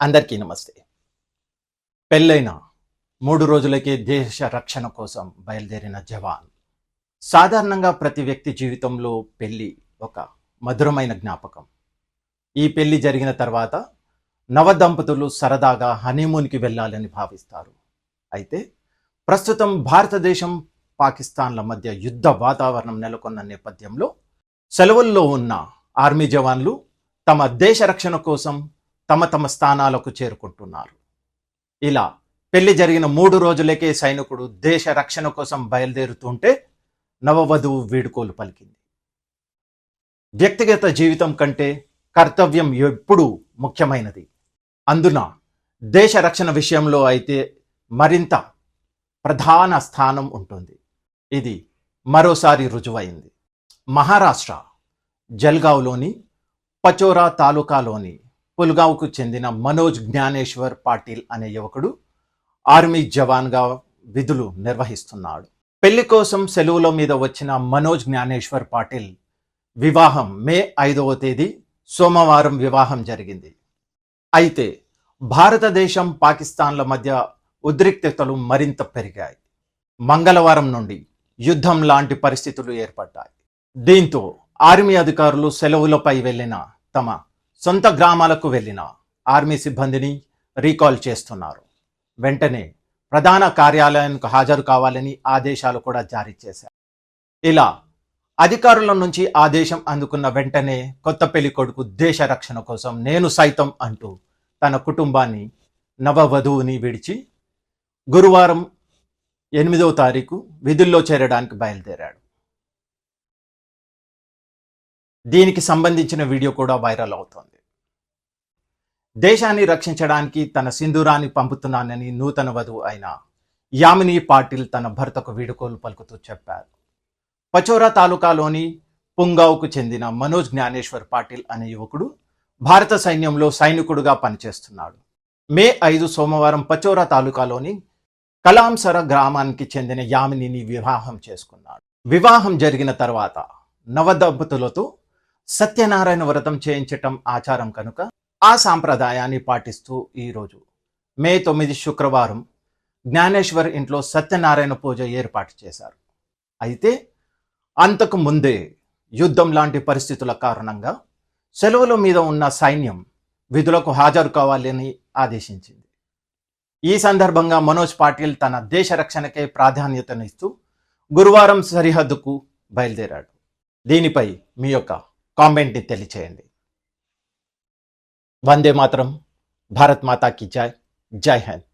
అందరికీ నమస్తే. పెళ్ళైన మూడు రోజులకే దేశ రక్షణ కోసం బయలుదేరిన జవాన్ సాధారణంగా ప్రతి వ్యక్తి జీవితంలో పెళ్ళి ఒక మధురమైన జ్ఞాపకం. ఈ పెళ్ళి జరిగిన తర్వాత నవదంపతులు సరదాగా హనీమూన్కి వెళ్ళాలని భావిస్తారు. అయితే ప్రస్తుతం భారతదేశం పాకిస్తాన్ల మధ్య యుద్ధ వాతావరణం నెలకొన్న నేపథ్యంలో సెలవుల్లో ఉన్న ఆర్మీ జవాన్లు తమ దేశ రక్షణ కోసం తమ తమ స్థానాలకు చేరుకుంటున్నారు. ఇలా పెళ్ళి జరిగిన మూడు రోజులకే సైనికుడు దేశ రక్షణ కోసం బయలుదేరుతుంటే నవవధువు వీడుకోలు పలికింది. వ్యక్తిగత జీవితం కంటే కర్తవ్యం ఎప్పుడూ ముఖ్యమైనది. అందున దేశ రక్షణ విషయంలో అయితే మరింత ప్రధాన స్థానం ఉంటుంది. ఇది మరోసారి రుజువైంది. మహారాష్ట్ర జల్గావ్లోని పచోరా తాలూకాలోని పుల్గావ్కు చెందిన మనోజ్ జ్ఞానేశ్వర్ పాటిల్ అనే యువకుడు ఆర్మీ జవాన్గా విధులు నిర్వహిస్తున్నాడు. పెళ్ళి కోసం సెలవుల మీద వచ్చిన మనోజ్ జ్ఞానేశ్వర్ పాటిల్ వివాహం మే ఐదవ తేదీ సోమవారం వివాహం జరిగింది. అయితే భారతదేశం పాకిస్తాన్ల మధ్య ఉద్రిక్తతలు మరింత పెరిగాయి. మంగళవారం నుండి యుద్ధం లాంటి పరిస్థితులు ఏర్పడ్డాయి. దీంతో ఆర్మీ అధికారులు సెలవులపై వెళ్ళిన తమ సొంత గ్రామాలకు వెళ్ళిన ఆర్మీ సిబ్బందిని రీకాల్ చేస్తున్నారు. వెంటనే ప్రధాన కార్యాలయానికి హాజరు కావాలని ఆదేశాలు కూడా జారీ చేశారు. ఇలా అధికారుల నుంచి ఆదేశం అందుకున్న వెంటనే కొత్త పెళ్ళి కొడుకు దేశ రక్షణ కోసం నేను సైతం అంటూ తన కుటుంబాన్ని నవవధువుని విడిచి గురువారం ఎనిమిదవ తారీఖు విధుల్లో చేరడానికి బయలుదేరాడు. దీనికి సంబంధించిన వీడియో కూడా వైరల్ అవుతోంది. దేశాన్ని రక్షించడానికి తన సింధూరాన్ని పంపుతున్నానని నూతన వధువు అయిన యామిని పాటిల్ తన భర్తకు వీడుకోలు పలుకుతూ చెప్పారు. పచోరా తాలూకాలోని పుంగావుకు చెందిన మనోజ్ జ్ఞానేశ్వర్ పాటిల్ అనే యువకుడు భారత సైన్యంలో సైనికుడుగా పనిచేస్తున్నాడు. మే ఐదు సోమవారం పచోరా తాలూకాలోని కలాంసర గ్రామానికి చెందిన యామినిని వివాహం చేసుకున్నాడు. వివాహం జరిగిన తర్వాత నవదంపతులతో సత్యనారాయణ వ్రతం చేయించటం ఆచారం కనుక ఆ సాంప్రదాయాన్ని పాటిస్తూ ఈరోజు మే తొమ్మిది శుక్రవారం జ్ఞానేశ్వర్ ఇంట్లో సత్యనారాయణ పూజ ఏర్పాటు చేశారు. అయితే అంతకు ముందే యుద్ధం లాంటి పరిస్థితుల కారణంగా సెలవుల మీద ఉన్న సైన్యం విధులకు హాజరు కావాలని ఆదేశించింది. ఈ సందర్భంగా మనోజ్ పాటిల్ తన దేశ రక్షణకే ప్రాధాన్యతనిస్తూ గురువారం సరిహద్దుకు బయలుదేరాడు. దీనిపై మీ యొక్క కామెంట్ని తెలియచేయండి వందే మాత్రం భారత్ మాతా కి జై జై హింద్